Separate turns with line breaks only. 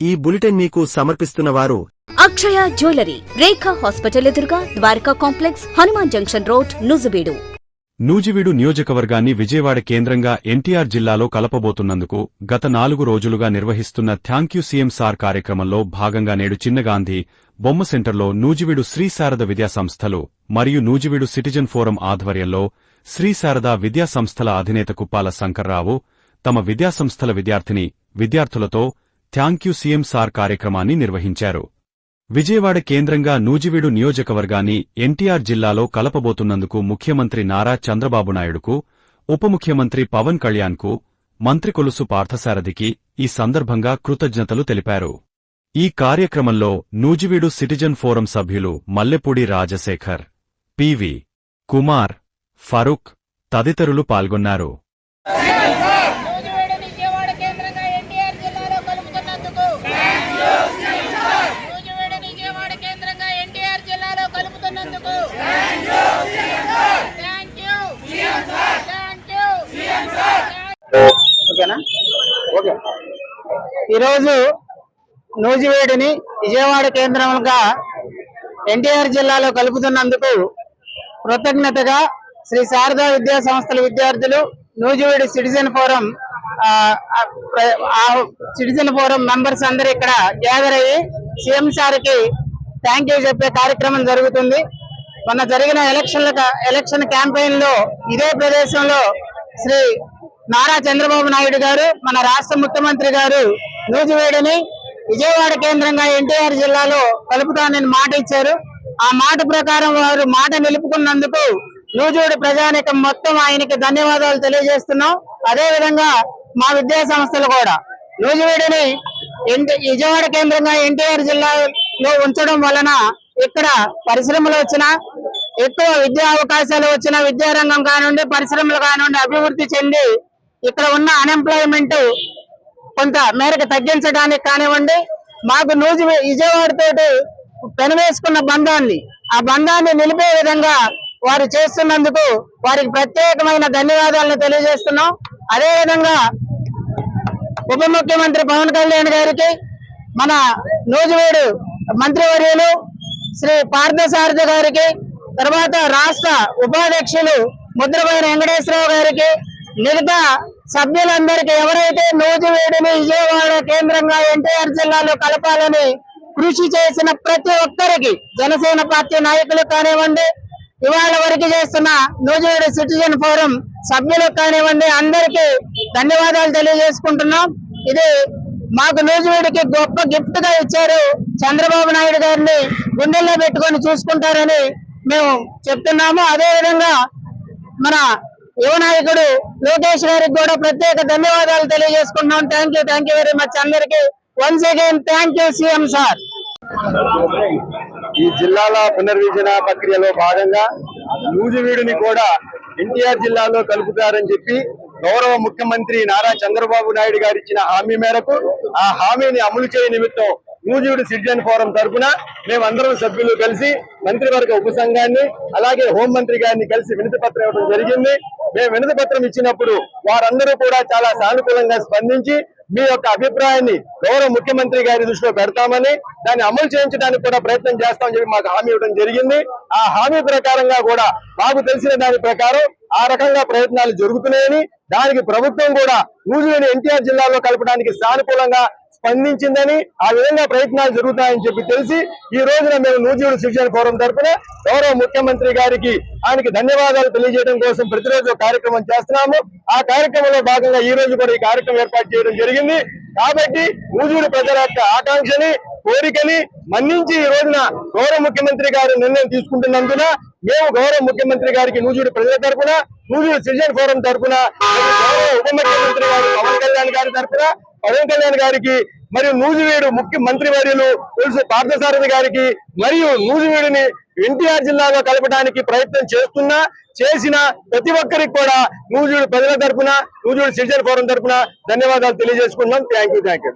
ఈ బులెటిన్ మీకు సమర్పిస్తున్న వారు
అక్షయ జ్యువెలరీ రేఖా హాస్పిటల్ ఎదురుగా Dwaraka complex Hanuman junction road నుజుబీడు
Nuzvid నియోజకవర్గాన్ని విజయవాడ కేంద్రంగా ఎన్టీఆర్ జిల్లాలో కలపబోతున్నందుకు గత నాలుగు రోజులుగా నిర్వహిస్తున్న థ్యాంక్యూ సీఎం సార్ కార్యక్రమంలో భాగంగా నేడు చిన్నగాంధీ బొమ్మ సెంటర్లో నూజివీడు శ్రీ శారద విద్యా సంస్థలు మరియు నూజివీడు సిటిజన్ ఫోరం ఆధ్వర్యంలో శ్రీ శారద విద్యా సంస్థల అధినేత కుప్పాల శంకర్రావు తమ విద్యాసంస్థల విద్యార్థిని విద్యార్థులతో థ్యాంక్యూ సీఎం సార్ కార్యక్రమాన్ని నిర్వహించారు. విజయవాడ కేంద్రంగా నూజివీడు నియోజకవర్గాన్ని ఎన్టీఆర్ జిల్లాలో కలపబోతున్నందుకు ముఖ్యమంత్రి నారా చంద్రబాబు నాయుడుకు ఉప ముఖ్యమంత్రి పవన్ కళ్యాణ్కు మంత్రి కొలుసు పార్థసారథికి ఈ సందర్భంగా కృతజ్ఞతలు తెలిపారు. ఈ కార్యక్రమంలో నూజివీడు సిటిజన్ ఫోరం సభ్యులు మల్లెపూడి రాజశేఖర్ పివి కుమార్ ఫరూక్ తదితరులు పాల్గొన్నారు.
ఈరోజు నూజివేడిని విజయవాడ కేంద్రంగా ఎన్టీఆర్ జిల్లాలో కలుపుతున్నందుకు కృతజ్ఞతగా శ్రీ శారదా విద్యా సంస్థల విద్యార్థులు నూజివేడి సిటిజన్ ఫోరం ప్ర- ఆ సిటిజన్ ఫోరం మెంబర్స్ అందరు ఇక్కడ గ్యాదర్ అయ్యి సీఎం సార్కి థ్యాంక్ యూ చెప్పే కార్యక్రమం జరుగుతుంది. మొన్న జరిగిన ఎలక్షన్ల ఎలక్షన్ క్యాంపెయిన్లో ఇదే ప్రదేశంలో శ్రీ నారా చంద్రబాబు నాయుడు గారు మన రాష్ట్ర ముఖ్యమంత్రి గారు నూజివేడిని విజయవాడ కేంద్రంగా ఎన్టీఆర్ జిల్లాలో కలుపుతానని మాట ఇచ్చారు. ఆ మాట ప్రకారం వారు మాట నిలుపుకున్నందుకు నూజివేడు ప్రజానికం మొత్తం ఆయనకి ధన్యవాదాలు తెలియజేస్తున్నాం. అదే విధంగా మా విద్యా సంస్థలు కూడా నూజివేడిని ఎన్టీ- విజయవాడ కేంద్రంగా ఎన్టీఆర్ జిల్లాలో ఉంచడం వలన ఇక్కడ పరిశ్రమలు వచ్చినా ఎక్కువ విద్యా అవకాశాలు వచ్చిన విద్యారంగం కానివ్వండి పరిశ్రమలు కానివ్వండి అభివృద్ధి చెంది ఇక్కడ ఉన్న అన్ఎంప్లాయ్మెంట్ కొంత మేరకు తగ్గించడానికి కానివ్వండి మాకు నూజు విజయవాడతో పెనవేసుకున్న బంధాన్ని ఆ బంధాన్ని నిలిపే విధంగా వారు చేస్తున్నందుకు వారికి ప్రత్యేకమైన ధన్యవాదాలను తెలియజేస్తున్నాం. అదే విధంగా ఉప ముఖ్యమంత్రి పవన్ కళ్యాణ్ గారికి మన నూజివేడు మంత్రివర్యులు శ్రీ పార్థసారథి గారికి తర్వాత రాష్ట్ర ఉపాధ్యక్షులు ముద్రపైన వెంకటేశ్వరరావు గారికి మిగతా సభ్యులందరికీ ఎవరైతే నూజివేడిని విజయవాడ కేంద్రంగా ఎన్టీఆర్ జిల్లాలో కలపాలని కృషి చేసిన ప్రతి ఒక్కరికి జనసేన పార్టీ నాయకులు కానివ్వండి ఇవాళ వరకు చేస్తున్న నూజివేడు సిటిజన్ ఫోరం సభ్యులకు కానివ్వండి అందరికీ ధన్యవాదాలు తెలియజేసుకుంటున్నాం. ఇది మాకు నూజివేడికి గొప్ప గిఫ్ట్గా ఇచ్చారు చంద్రబాబు నాయుడు గారిని గుండెల్లో పెట్టుకొని చూసుకుంటారని మేము చెప్తున్నాము. అదే విధంగా మన యువ నాయకుడు లోకేష్ గారికి కూడా ప్రత్యేక ధన్యవాదాలు తెలియజేసుకుంటున్నాం. Thank you thank you very much అందరికి. Once again thank you CM sir
ఈ జిల్లాల పునర్విజన ప్రక్రియలో భాగంగా నూజివీడుని కూడా ఎన్టీఆర్ జిల్లాలో కలుపుతారని చెప్పి గౌరవ ముఖ్యమంత్రి నారా చంద్రబాబు నాయుడు గారు ఇచ్చిన హామీ మేరకు ఆ హామీని అమలు చేయ నిమిత్తం నూజివీడు సిటిజన్ ఫోరం తరఫున మేమందరం సభ్యులు కలిసి మంత్రివర్గ ఉపసంఘాన్ని అలాగే హోంమంత్రి గారిని కలిసి వినతి పత్రం ఇవ్వడం జరిగింది. మేము వినతి పత్రం ఇచ్చినప్పుడు వారందరూ కూడా చాలా సానుకూలంగా స్పందించి మీ యొక్క అభిప్రాయాన్ని గౌరవ ముఖ్యమంత్రి గారి దృష్టిలో పెడతామని దాన్ని అమలు చేయించడానికి కూడా ప్రయత్నం చేస్తామని చెప్పి మాకు హామీ ఇవ్వడం జరిగింది. ఆ హామీ ప్రకారంగా కూడా మాకు తెలిసిన దాని ప్రకారం ఆ రకంగా ప్రయత్నాలు జరుగుతున్నాయని దానికి ప్రభుత్వం కూడా నూజివేడి ఎన్టీఆర్ జిల్లాలో కలపడానికి సానుకూలంగా స్పందించిందని ఆ విధంగా ప్రయత్నాలు జరుగుతాయని చెప్పి తెలిసి ఈ రోజున మేము నూజివీడు శిక్షణ ఫోరం తరఫున గౌరవ ముఖ్యమంత్రి గారికి ఆయనకి ధన్యవాదాలు తెలియజేయడం కోసం ప్రతిరోజు కార్యక్రమం చేస్తున్నాము. ఆ కార్యక్రమంలో భాగంగా ఈ రోజు కూడా ఈ కార్యక్రమం ఏర్పాటు చేయడం జరిగింది. కాబట్టి నూజివీడు ప్రజల యొక్క ఆకాంక్షని కోరికని మన్నించి ఈ రోజున గౌరవ ముఖ్యమంత్రి గారు నిర్ణయం తీసుకుంటున్నందున మేము గౌరవ ముఖ్యమంత్రి గారికి నూజివీడు ప్రజల తరపున నూజివీడు సిటిజన్ ఫోరం తరఫున గౌరవ ఉప ముఖ్యమంత్రి గారు పవన్ కళ్యాణ్ గారి తరఫున పవన్ కళ్యాణ్ గారికి మరియు నూజివేడు ముఖ్య మంత్రి వర్యులు తెలుసు పార్థసారథి గారికి మరియు నూజివీడుని ఎన్టీఆర్ జిల్లాలో కలపడానికి ప్రయత్నం చేస్తున్నా చేసిన ప్రతి ఒక్కరికి కూడా నూజివీడు ప్రజల తరపున నూజివీడు సిటిజన్ ఫోరం తరపున ధన్యవాదాలు తెలియజేసుకున్నాం థ్యాంక్ యూ థ్యాంక్ యూ